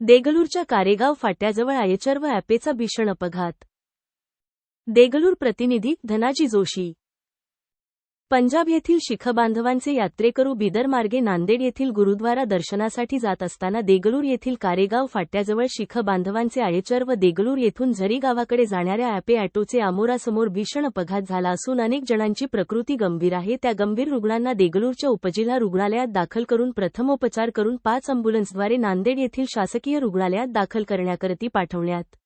देगलूरच्या कारेगाव फाट्याजवळ आयचर व ॲपेचा भीषण अपघात. देगलूर प्रतिनिधी धनाजी जोशी पंजाब येथील शिख बांधवांचे यात्रेकरू बिदर मार्गे नांदेड येथील गुरुद्वारा दर्शनासाठी जात असताना देगलूर येथील कारेगाव फाट्याजवळ शिख बांधवांचे आळेचर व देगलूर येथून झरी गावाकडे जाणाऱ्या ॲपे ऑटोचे आमोरासमोर भीषण अपघात झाला असून अनेक जणांची प्रकृती गंभीर आहे. त्या गंभीर रुग्णांना देगलूरच्या उपजिल्हा रुग्णालयात दाखल करून प्रथमोपचार करून पाच अँब्युलन्सद्वारे नांदेड येथील शासकीय रुग्णालयात दाखल करण्याकरती पाठवण्यात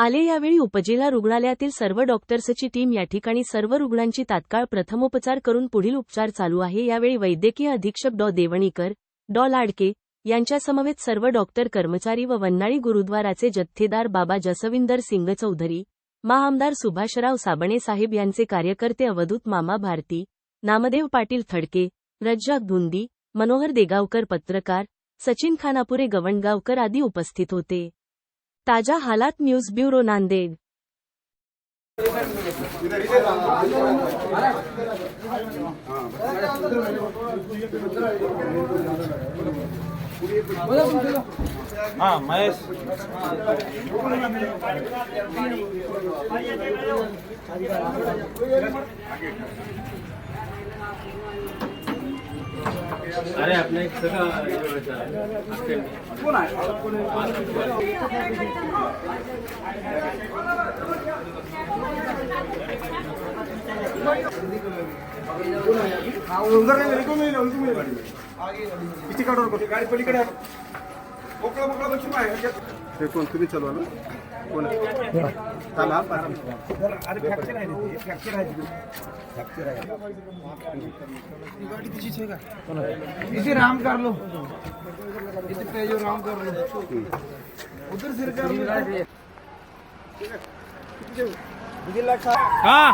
आले यावेळी उपजिल्हा रुग्णालयातील सर्व डॉक्टर्सची टीम या ठिकाणी सर्व रुग्णांची तात्काळ प्रथमोपचार करून पुढील उपचार चालू आहे. यावेळी वैद्यकीय अधीक्षक डॉ देवणीकर डॉ लाडके यांच्यासमवेत सर्व डॉक्टर कर्मचारी व वन्नाळी गुरुद्वाराचे जथ्थेदार बाबा जसविंदर सिंग चौधरी महाआमदार सुभाषराव साबणे साहेब यांचे कार्यकर्ते अवधूत मामा भारती नामदेव पाटील थडके रज्जाक धुंदी मनोहर देगावकर पत्रकार सचिन खानापुरे गवंडगावकर आदी उपस्थित होते. ताजा हालात न्यूज ब्युरो नांदेड. हा महेश. अरे आपने एक गाडी पलीकडे मोकळा मोकळा बसून आहे हे कोण तुम्ही चालवा ना कोण थांबा हा, पाच मिनिटं. अरे फ्रॅक्चर आहे रे ते, फ्रॅक्चर आहे फ्रॅक्चर आहे ही गाडी तिचीच आहे का इथे राम कर लो इथे पेजो राम कर लो उधर सिर कर लो मुझे लगा हाँ